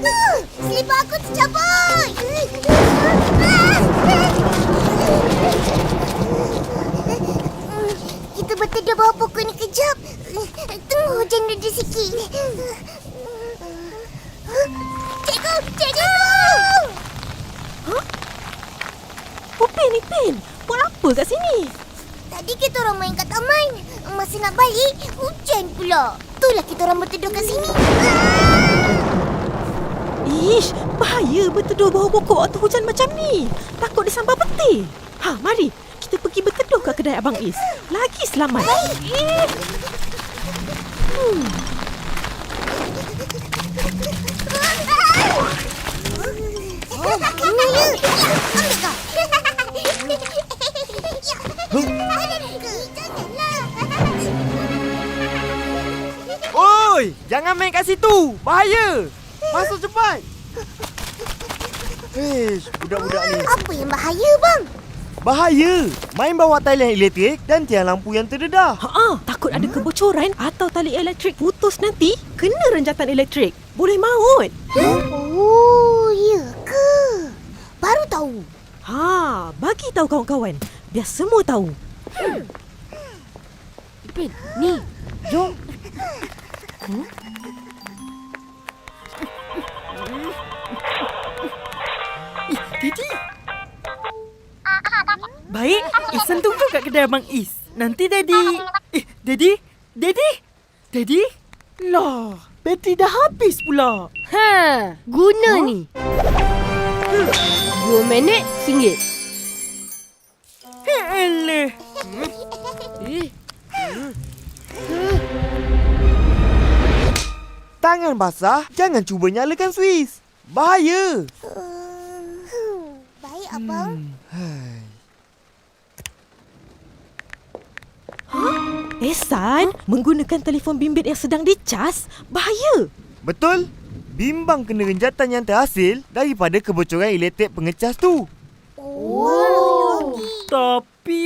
tu? Selipar aku tercabut! Kita berteduh bawah pokok ni kejap. Tunggu hujan reda sikit. Cikgu! Cikgu! Huh? Upin, Upin! Buat apa kat sini? Tadi kita orang main kat taman. Masa nak balik, hujan pula. Itulah kita orang berteduh kat sini. Ah! Ish, bahaya berteduh bawah pokok waktu hujan macam ni. Takut disambar petir. Ha, mari. Kita pergi berteduh kat kedai Abang Is. Lagi selamat. Hmm. Oh. Janganlah. Oi, jangan main kat situ. Bahaya. Masuk cepat. Ish, budak-budak ni. Apa yang bahaya, bang? Bahaya. Main bawa talian elektrik dan tiang lampu yang terdedah. Ha, takut ada kebocoran atau tali elektrik putus nanti, kena renjatan elektrik. Boleh maut. Oh, ya ke? Baru tahu. Ha, bagi tahu kawan-kawan. Biar semua tahu. Ipin, ni. Jom. Daddy. Baik, Isan tunggu kat kedai Abang Is. Nanti Daddy. Eh, Daddy? Daddy? Daddy? Lah, bateri dah habis pula. Ha, guna Huh? ni. Dua minit, singgit. Eh, Tangan basah, jangan cuba nyalakan suis. Bahaya. Hmm, Baik, abang. Ehsan, menggunakan telefon bimbit yang sedang dicas, bahaya. Betul? Bimbang kena renjatan yang terhasil daripada kebocoran elektrik pengecas tu. Oh. Tapi...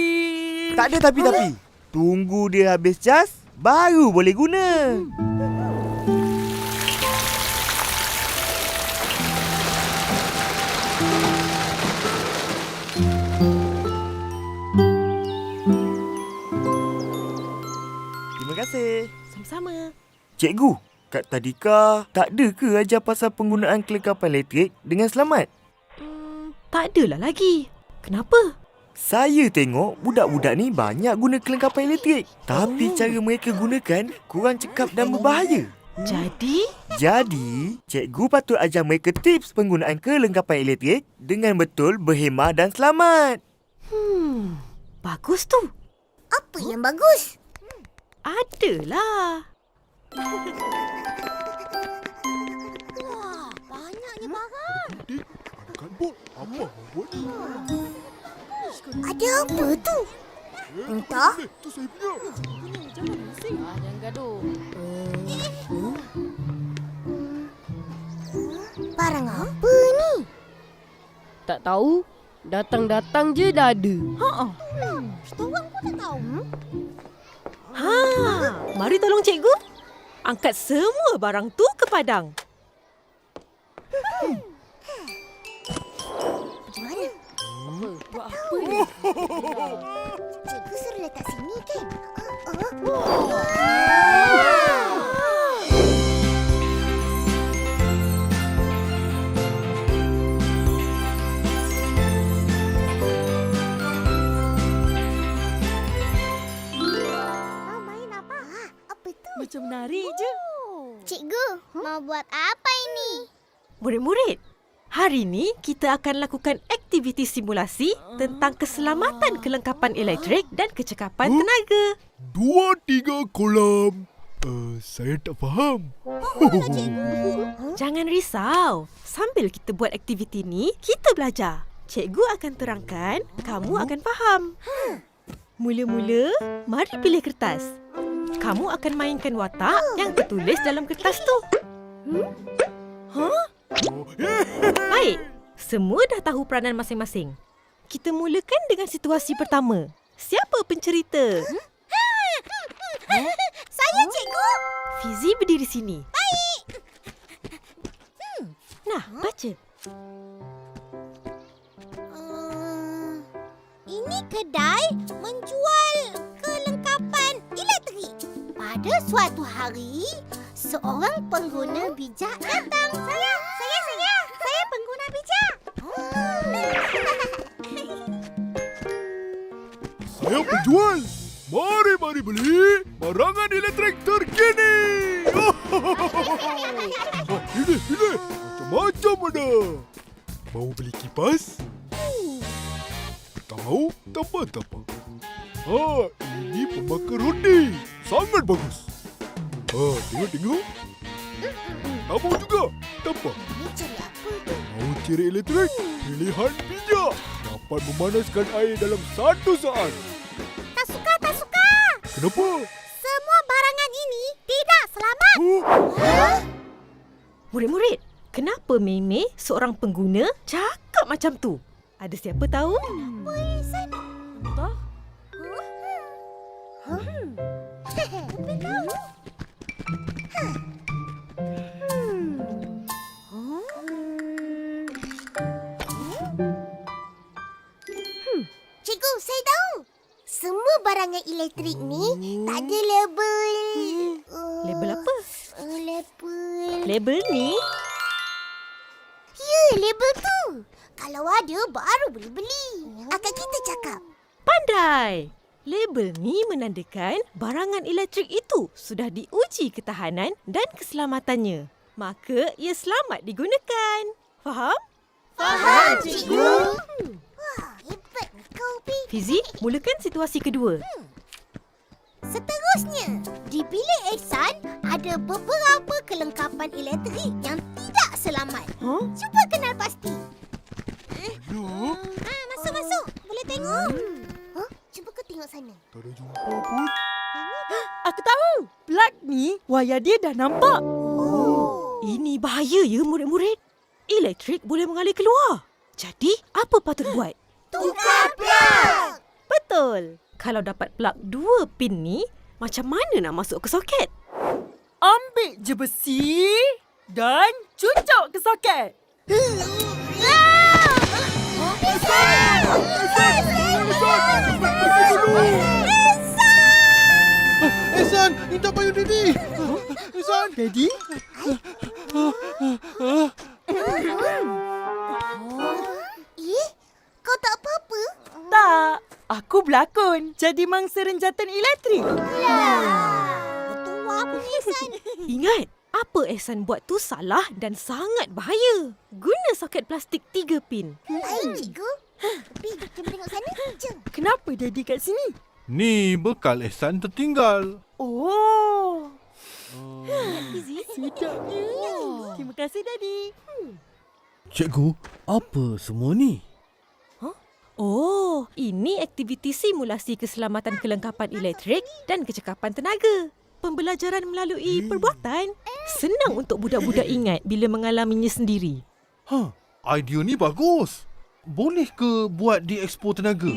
Tak ada tapi-tapi. Tunggu dia habis cas, baru boleh guna. Terima kasih. Sama-sama. Cikgu, Kak Tadika tak ada ke ajar pasal penggunaan kelengkapan elektrik dengan selamat? Hmm, tak adalah lagi. Kenapa? Saya tengok budak-budak ni banyak guna kelengkapan elektrik. Tapi cara mereka gunakan kurang cekap dan berbahaya. Jadi, Jadi, cikgu patut ajar mereka tips penggunaan kelengkapan elektrik dengan betul berhemah dan selamat. hmm, bagus tu. Apa yang bagus? Adalah. Wah, banyaknya barang. Ada apa tu? Entah. ah, jangan gaduh. Barang apa ni? Tak tahu. Datang-datang je dah ada. Ha. Kita orang pun tak tahu. Ha, mari tolong cikgu. Angkat semua barang tu ke padang. Pergi mana? Apa? Buat apa ni? Cikgu suruh letak sini kan? Hari ni kita akan lakukan aktiviti simulasi tentang keselamatan kelengkapan elektrik dan kecekapan tenaga. Dua tiga kolam. Uh, saya tak faham. Jangan risau. Sambil kita buat aktiviti ni, kita belajar. Cikgu akan terangkan, kamu akan faham. Mula-mula, mari pilih kertas. Kamu akan mainkan watak yang tertulis dalam kertas tu. Huh? Baik, semua dah tahu peranan masing-masing. Kita mulakan dengan situasi pertama. Siapa pencerita? Saya cikgu. Fizi berdiri sini. Baik. Nah, baca. Uh, ini kedai menjual kelengkapan elektrik. Pada suatu hari, seorang pengguna bijak datang. Saya, Saya penjual. Mari-mari beli barangan elektrik terkini. Oh, ini, ini. Macam-macam ada. Mau beli kipas? Tahu? Tambah-tambah. Ha, ini pembakar roti. Sangat bagus. Ha, tengok-tengok. Tambah juga. Tambah. Ini cari apa tu? Mau ciri elektrik? Pilihan bijak. Dapat memanaskan air dalam satu saat. Kenapa? Semua barangan ini tidak selamat. Oh, Murid-murid, kenapa Meme seorang pengguna cakap macam tu? Ada siapa tahu? Entah. Cikgu, saya tahu. Semua barangan elektrik ni tak ada label. Uh, Label apa? Uh, label. Label ni Ya, label tu. Kalau ada, baru boleh beli. Akan kita cakap. pandai. Label ni menandakan barangan elektrik itu sudah diuji ketahanan dan keselamatannya. Maka ia selamat digunakan. Faham? Faham, cikgu. Pi. Fizi, mulakan situasi kedua. Seterusnya, di bilik Ehsan ada beberapa kelengkapan elektrik yang tidak selamat. Huh? Cuba kenal pasti. no. Ah, masuk masuk. Boleh tengok. Huh? Cuba kau tengok sana. Tak ada jumpa pun. Aku tahu. Plug ni, wayar dia dah nampak. Oh. Ini bahaya ya murid-murid. Elektrik boleh mengalir keluar. Jadi, apa patut buat? Tukar plug. Betul. Kalau dapat plug dua pin ni, macam mana nak masuk ke soket? Ambil je besi dan cucuk ke soket. Ehsan, minta payung Didi. Ehsan. Daddy, tak. Aku berlakon jadi mangsa renjatan elektrik. Betul apa Ehsan? Ingat, apa Ehsan buat tu salah dan sangat bahaya. Guna soket plastik tiga pin. Baik, cikgu. Pi, jom tengok sana. Jom. Kenapa Daddy kat sini? Ni bekal Ehsan tertinggal. Oh, Fizi, sedapnya. Terima kasih Daddy. Cikgu, apa semua ni? Oh, ini aktiviti simulasi keselamatan kelengkapan elektrik dan kecekapan tenaga. Pembelajaran melalui perbuatan. Senang untuk budak-budak ingat bila mengalaminya sendiri. Ha, idea ni bagus. Boleh ke buat di Expo Tenaga?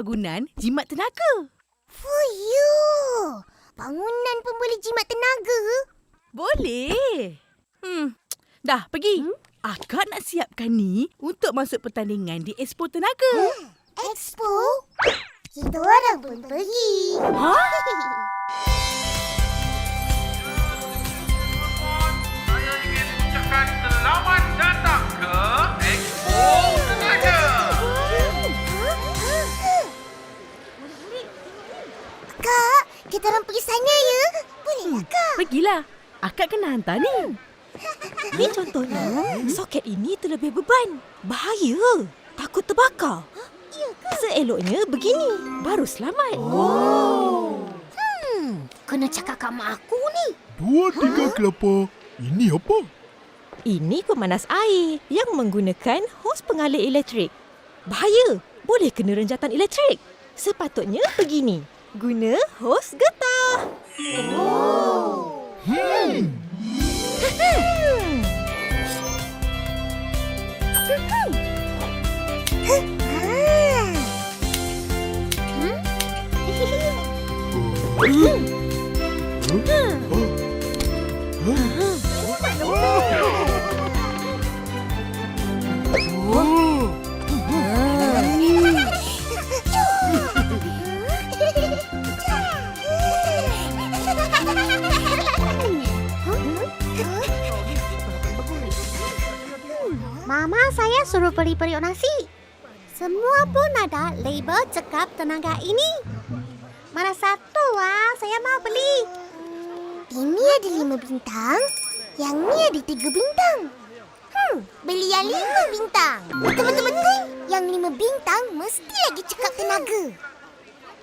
Bangunan jimat tenaga. Fuyu. Bangunan pun boleh jimat tenaga. Boleh. Hmm. Dah, pergi. Hmm? Akak nak siapkan ni untuk masuk pertandingan di Expo Tenaga. Expo? Kita orang pun pergi. Ha? Kak, kita orang pergi sana ya. Boleh tak, Kak? Pergilah. Akak kena hantar ni. Ni contohnya, soket ini terlebih beban. Bahaya. Takut terbakar. Seeloknya begini, baru selamat. Kena cakap kat mak aku ni. Dua tiga kelapa. Ini apa? Ini pemanas air yang menggunakan hos pengalir elektrik. Bahaya, boleh kena renjatan elektrik. Sepatutnya begini guna hos getah. Oh. Hmm. Hmm. hmm. hmm. Mama saya suruh beli periuk nasi. Semua pun ada label cekap tenaga ini. Mana satu ah saya mau beli. Ini ada lima bintang, yang ni ada tiga bintang. Hmm, beli yang lima bintang. Betul-betul-betul. Yang lima bintang mesti lagi cekap tenaga.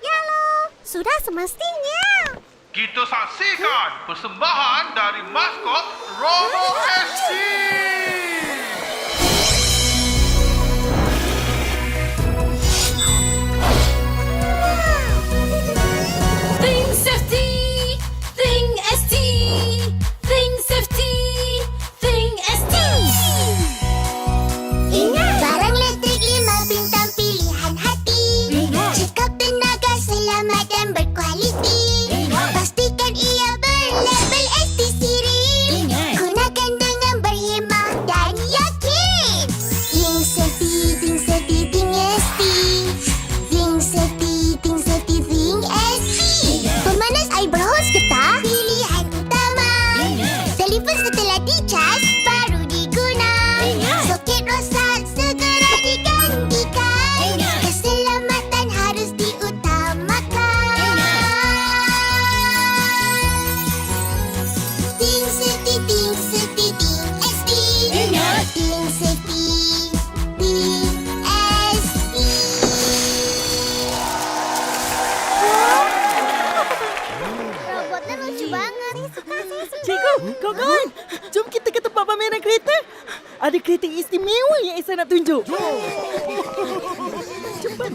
Ya lo, sudah semestinya. Kita saksikan persembahan dari maskot Robo ST. Cikgu, kawan-kawan. Jom kita ke tempat pameran kereta. Ada kereta istimewa yang Isa nak tunjuk. Cepat.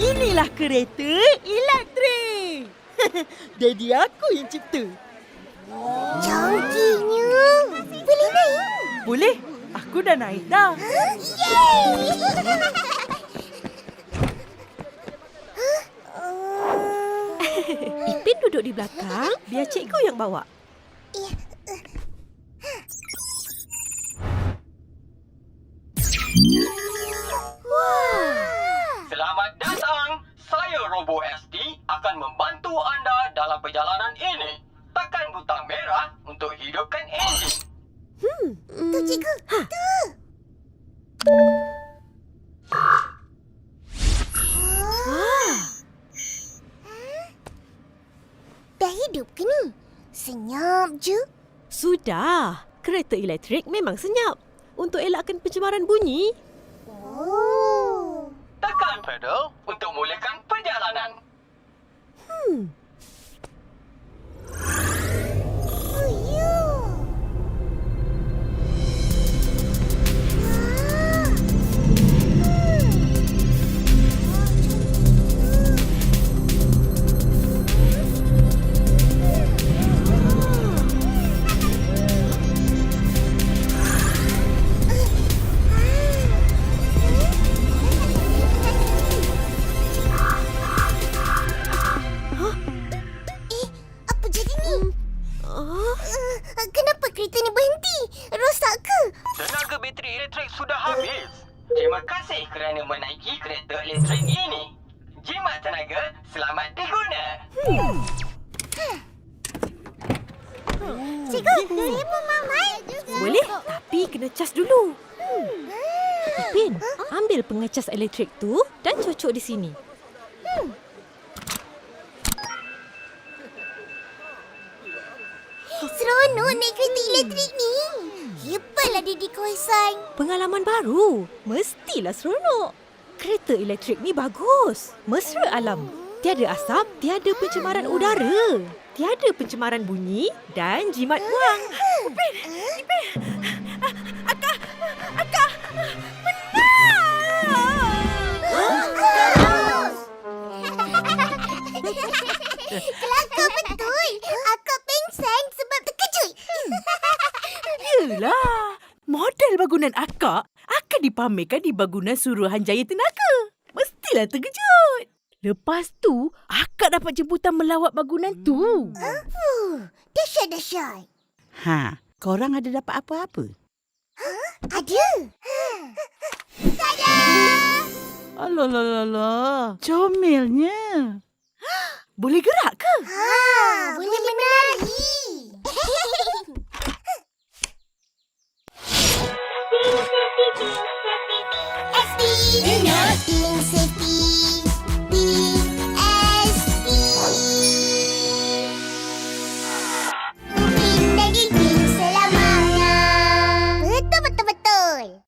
Inilah kereta elektrik. Daddy aku yang cipta. Canggihnya Boleh naik? Boleh? Aku dah naik dah. Yeay! Ipin duduk di belakang, biar cikgu yang bawa. Hidup ke ni? Senyap je. Sudah. Kereta elektrik memang senyap. Untuk elakkan pencemaran bunyi. Oh. Tekan pedal untuk mulakan perjalanan. Oh, Cikgu, saya pun mau naik. boleh, tapi kena cas dulu. Ipin, ambil pengecas elektrik tu dan cocok di sini. Seronok naik kereta elektrik ni. Hebatlah Didi Koisan. Pengalaman baru. Mestilah seronok. Kereta elektrik ni bagus. Mesra alam. Tiada asap, tiada pencemaran udara. Tiada pencemaran bunyi dan jimat buang. Ipin! Ipin! Akak! Kelakar betul. Akak pingsan sebab terkejut. Yelah. Model bangunan akak akan dipamerkan di bangunan Suruhanjaya tenaga. Mestilah terkejut. Lepas tu, akak dapat jemputan melawat bangunan tu. Uh, dahsyat, dahsyat. Ha, korang ada dapat apa-apa? Ada. Alah, lah, lah, lah. Comelnya. Boleh gerak ke? Ha, boleh menari. ST. Ingat. Ting safety.